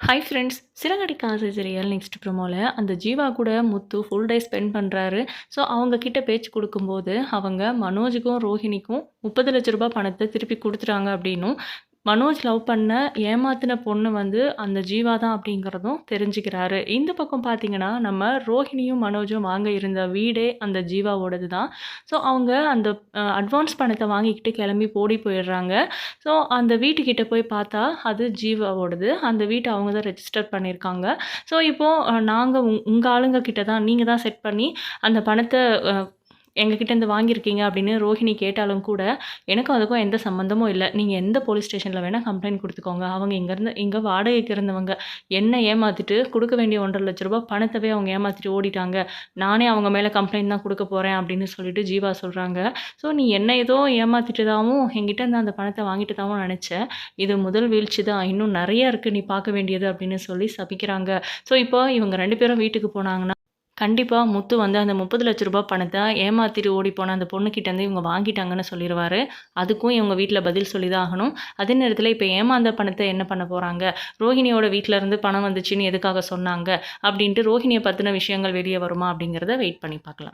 Hi friends சிறகடி காசு serial next ப்ரோமோவில் அந்த ஜீவா கூட முத்து ஃபுல் டே ஸ்பெண்ட் பண்ணுறாரு ஸோ அவங்கக்கிட்ட பேச்சு கொடுக்கும்போது அவங்க மனோஜுக்கும் ரோஹிணிக்கும் முப்பது லட்ச ரூபாய் பணத்தை திருப்பி கொடுத்துட்டாங்க அப்படின்னும் மனோஜ் லவ் பண்ண ஏமாத்தின பொண்ணு வந்து அந்த ஜீவா தான் அப்படிங்கிறதும் தெரிஞ்சுக்கிறாரு. இந்த பக்கம் பார்த்தீங்கன்னா நம்ம ரோஹிணியும் மனோஜும் வாங்க இருந்த வீடே அந்த ஜீவாவோடது தான். ஸோ அவங்க அந்த அட்வான்ஸ் பணத்தை வாங்கிக்கிட்டு கிளம்பி போடி போயிடுறாங்க. ஸோ அந்த வீட்டுக்கிட்ட போய் பார்த்தா அது ஜீவாவோடது. அந்த வீட்டை அவங்க தான் ரெஜிஸ்டர் பண்ணியிருக்காங்க. ஸோ இப்போது நாங்கள் உங் உங்கள் ஆளுங்க கிட்ட தான் நீங்கள் தான் செட் பண்ணி அந்த பணத்தை எங்ககிட்டேருந்து வாங்கியிருக்கீங்க அப்படின்னு ரோஹிணி கேட்டாலும் கூட எனக்கும் அதுக்கும் எந்த சம்மந்தமும் இல்லை. நீங்கள் எந்த போலீஸ் ஸ்டேஷனில் வேணால் கம்ப்ளைண்ட் கொடுத்துக்கோங்க. அவங்க இங்கேருந்து இங்கே வாடகைக்கு இருந்தவங்க என்ன ஏமாற்றிட்டு கொடுக்க வேண்டிய ஒன்றரை லட்ச ரூபா பணத்தவே அவங்க ஏமாற்றிட்டு ஓடிட்டாங்க. நானே அவங்க மேலே கம்ப்ளைண்ட் தான் கொடுக்க போகிறேன் அப்படின்னு சொல்லிட்டு ஜீவா சொல்கிறாங்க ஸோ நீ என்ன ஏதோ ஏமாற்றிட்டுதாவும் எங்கிட்ட இருந்து அந்த பணத்தை வாங்கிட்டு தான் நினச்சேன். இது முதல் வீழ்ச்சி தான். இன்னும் நிறைய இருக்குது நீ பார்க்க வேண்டியது அப்படின்னு சொல்லி சபிக்கிறாங்க. ஸோ இப்போ இவங்க ரெண்டு பேரும் வீட்டுக்கு போனாங்கன்னா கண்டிப்பாக முத்து வந்து அந்த முப்பது லட்ச ரூபாய் பணத்தை ஏமாத்திட்டு ஓடி போன அந்த பொண்ணுக்கிட்டேருந்து இவங்க வாங்கிட்டாங்கன்னு சொல்லிடுவார். அதுக்கும் இவங்க வீட்டில் பதில் சொல்லி தான் ஆகணும். அதே நேரத்தில் இப்போ ஏமாந்த பணத்தை என்ன பண்ண போகிறாங்க ரோஹிணியோட வீட்டில் இருந்து பணம் வந்துச்சுன்னு எதுக்காக சொன்னாங்க? அப்படின்ட்டு ரோஹிணியை பற்றின விஷயங்கள் வெளியே வருமா அப்படிங்கிறத வெயிட் பண்ணி பார்க்கலாம்.